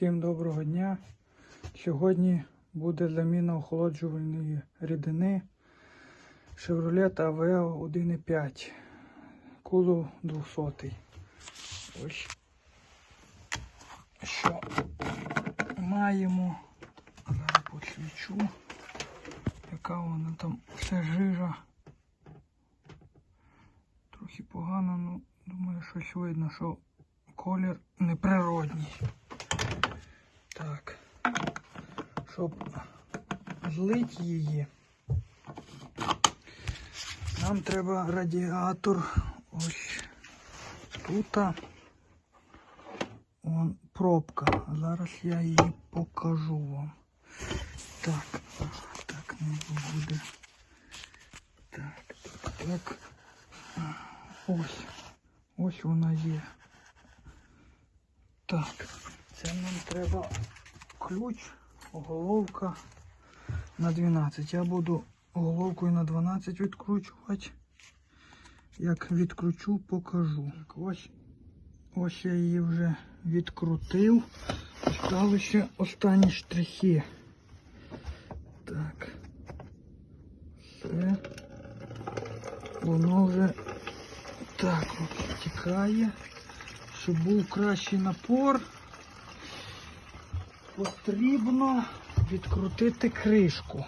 Всім доброго дня. Сьогодні буде заміна охолоджувальної рідини Chevrolet Aveo 1.5. Кузов 200. Ось що маємо. Зараз посвічу. Яка вона там все жижа. Трохи погано, ну думаю, щось видно, що колір неприродній. Так. Щоб злити її, нам треба радіатор ось тут. Вон пробка. Зараз я її покажу вам. Так, так не буде. Так, так. Ось. Ось вона є. Так, Це нам треба ключ, головка на 12. Я буду головкою на 12 відкручувати. Як відкручу, покажу. Так, ось, ось я її вже відкрутив. Остали ще останні штрихи. Так. Все. Воно вже так от тікає. Щоб був кращий напор, потрібно відкрутити кришку.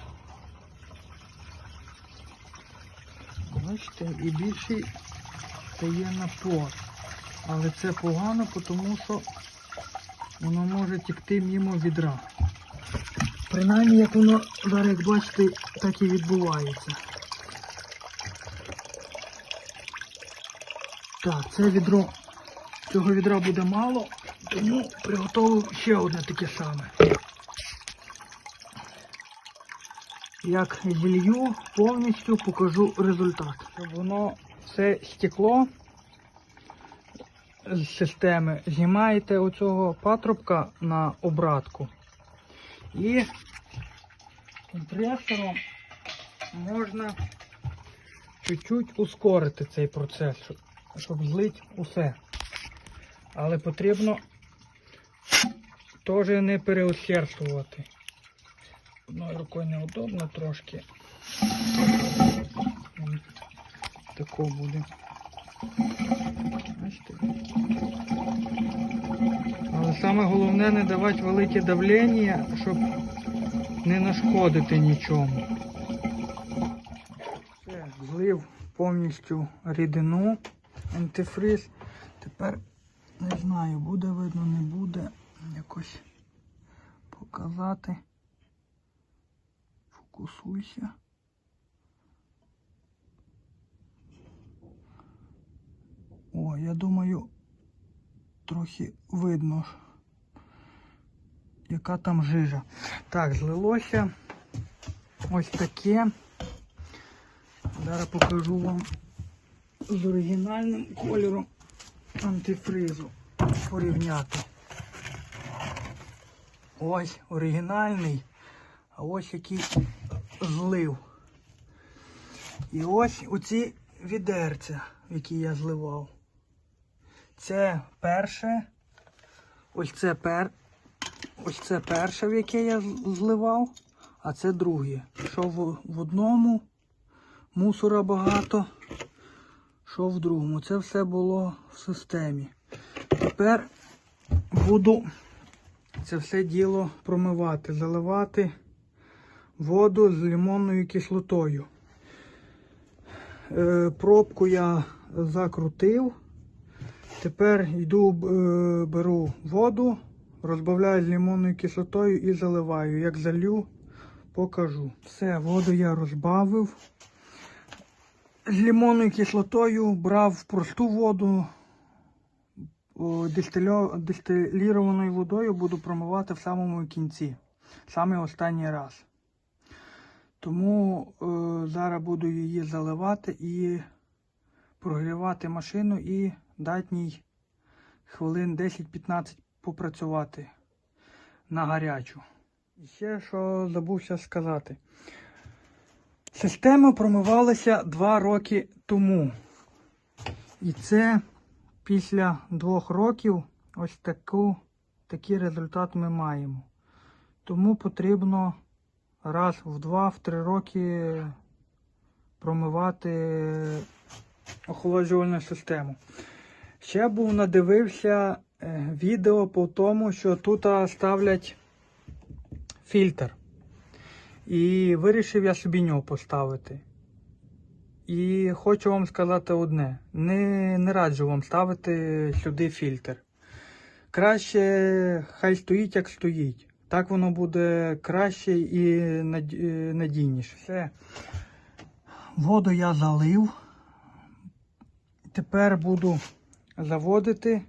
Бачите, і більший стає напор. Але це погано, тому що воно може тікти мимо відра. Принаймні, як воно зараз, як бачите, так і відбувається. Так, це відро Цього відра буде мало, тому приготував ще одне таке саме. Як зілью, повністю покажу результат. Щоб воно все стекло з системи, знімаєте оцього патрубка на обратку. І компресором можна чуть-чуть ускорити цей процес, щоб- щоб злити усе. Але потрібно теж не переусердствувати. Одною рукою неудобно трошки. Тако буде. Бачите? Але саме не давати велике давлення, щоб не нашкодити нічому. Все, злив повністю рідину, антифриз. Тепер не знаю, буде видно, не буде. Якось показати. Фокусуйся. О, я думаю, трохи видно, яка там жижа. Так, злилося ось таке. Зараз покажу вам з оригінальним кольором антифризу порівняти. Ось оригінальний, а ось який злив. І ось оці відерця, які я зливав. Це перше, ось це пер, ось це перше, в яке я зливав, а це друге. Що в, в одному мусора багато, що в другому. Це все було в системі. Тепер буду це все діло промивати, заливати воду з лимонною кислотою. Е, пробку я закрутив. Тепер йду е, беру воду, розбавляю з лимонною кислотою і заливаю. Як залью, покажу. Все, воду я розбавив. З лимонною кислотою брав просту воду, дистилірованою водою буду промивати в самому кінці, саме останній раз. Тому е, зараз буду її заливати і прогрівати машину і дати їй хвилин 10-15 попрацювати на гарячу. І ще що забувся сказати. Система промивалася 2 роки тому. І це після двох років ось таку такий результат ми маємо. Тому потрібно раз в два, в три роки промивати охолоджувальну систему. Ще був надивився е, відео по тому, що тут ставлять фільтр. І вирішив я собі нього поставити. І хочу вам сказати одне: не, не раджу вам ставити сюди фільтр. Краще хай стоїть, як стоїть. Так воно буде краще і е, надійніше. Все. Воду я залив. Тепер буду заводити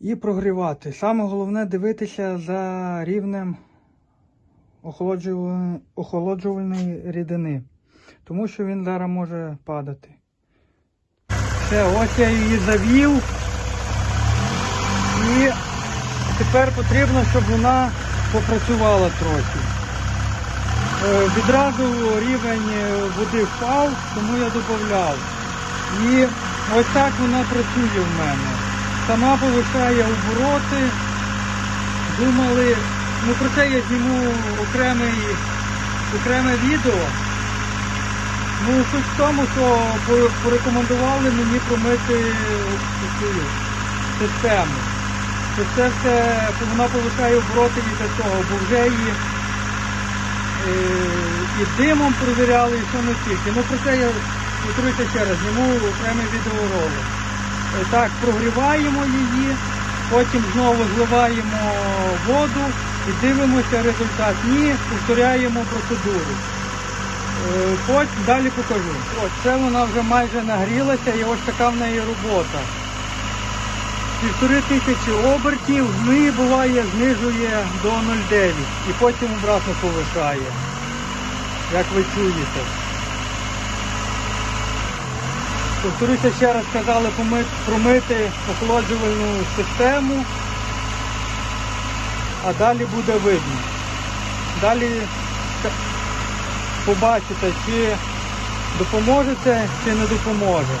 і прогрівати. Саме головне дивитися за рівнем охолоджувальної, охолоджувальної рідини, тому що він зараз може падати. Все, ось я її завів. І тепер потрібно, щоб вона попрацювала трохи. Е, Відразу рівень води впав, тому я додав. І ось так вона працює в мене. Сама повишає обороти. Думали, ну про це я зніму окремий, окреме відео. Ну, суть в тому, що порекомендували мені промити цю систему. Це все, що вона повишає обороти і для цього, бо вже її е, і димом перевіряли, і що не тільки. Ну про це я повторюся ще раз, зніму окремий відеоролик. Е, Так, прогріваємо її, потім знову зливаємо воду і дивимося результат. Ні, повторяємо процедуру. Потім далі покажу. От це вона вже майже нагрілася і ось така в неї робота. Півтори тисячі обертів, ну буває знижує до 0,9 і потім обратно повишає, як ви чуєте. Повторюся ще раз сказали промити охолоджувальну систему, а далі буде видно. Далі побачите, чи допоможете, чи не допоможе.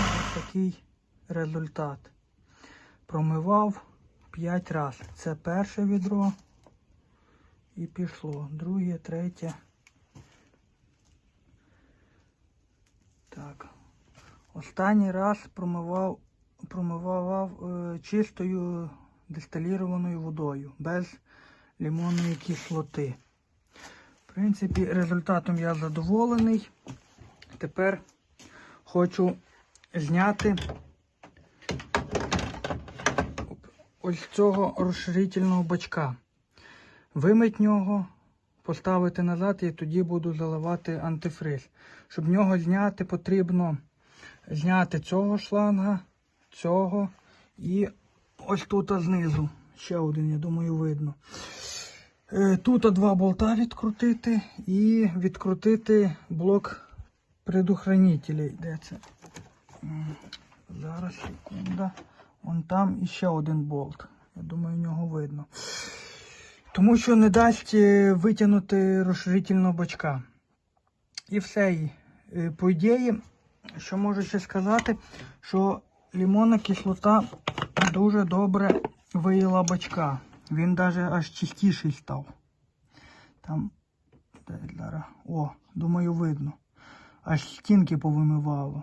Ось такий результат. Промивав 5 разів. Це перше відро і пішло. Друге, третє. Так. Останній раз промивав, промивав е, чистою дистилірованою водою, без лимонної кислоти. В принципі, результатом я задоволений. Тепер хочу зняти ось цього розширительного бачка. Вимить нього, поставити назад і тоді буду заливати антифриз. Щоб нього зняти, потрібно зняти цього шланга, цього і ось тут знизу. Ще один, я думаю, видно. Е, Тут два болта відкрутити і відкрутити блок предохранителей. Де це? Зараз, секунда. Вон там іще один болт. Я думаю, нього видно. Тому що не дасть е, витягнути розширительного бачка. І все. І, е, По ідеї, що можу ще сказати, що лимонна кислота дуже добре виїла бачка. Він навіть аж чистіший став. Там, де о, думаю, видно. Аж стінки повимивало.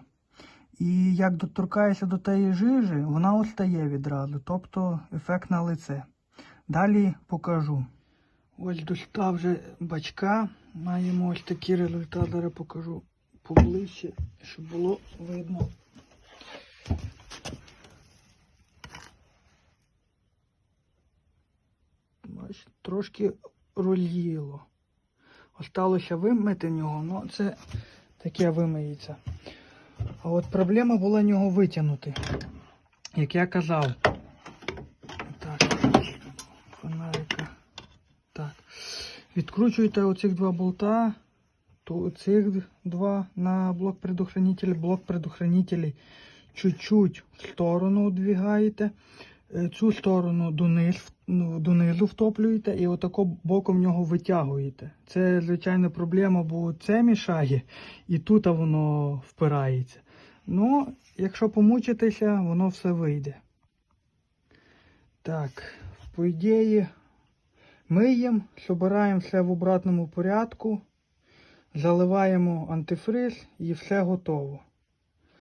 І як доторкаєшся до тієї жижі, вона остає відразу, тобто ефект на лице. Далі покажу. Ось достав вже бачка. Маємо ось такий результат. Зараз покажу поближче, щоб було видно. Бач, трошки роліло. Осталося вимити нього, але це таке вимиється. А от проблема була нього витягнути. Як я казав. Так, фонарика. Так. Відкручуєте оцих два болта, то цих два на блок предохранителя, блок предохранителей чуть-чуть в сторону одвігаєте, е, цю сторону дониз, ну, донизу втоплюєте і отако боком нього витягуєте. Це, звичайно, проблема, бо це мішає і тут воно впирається. Ну, якщо помучитися, воно все вийде. Так, по ідеї, миємо, збираємо все в обратному порядку, заливаємо антифриз і все готово.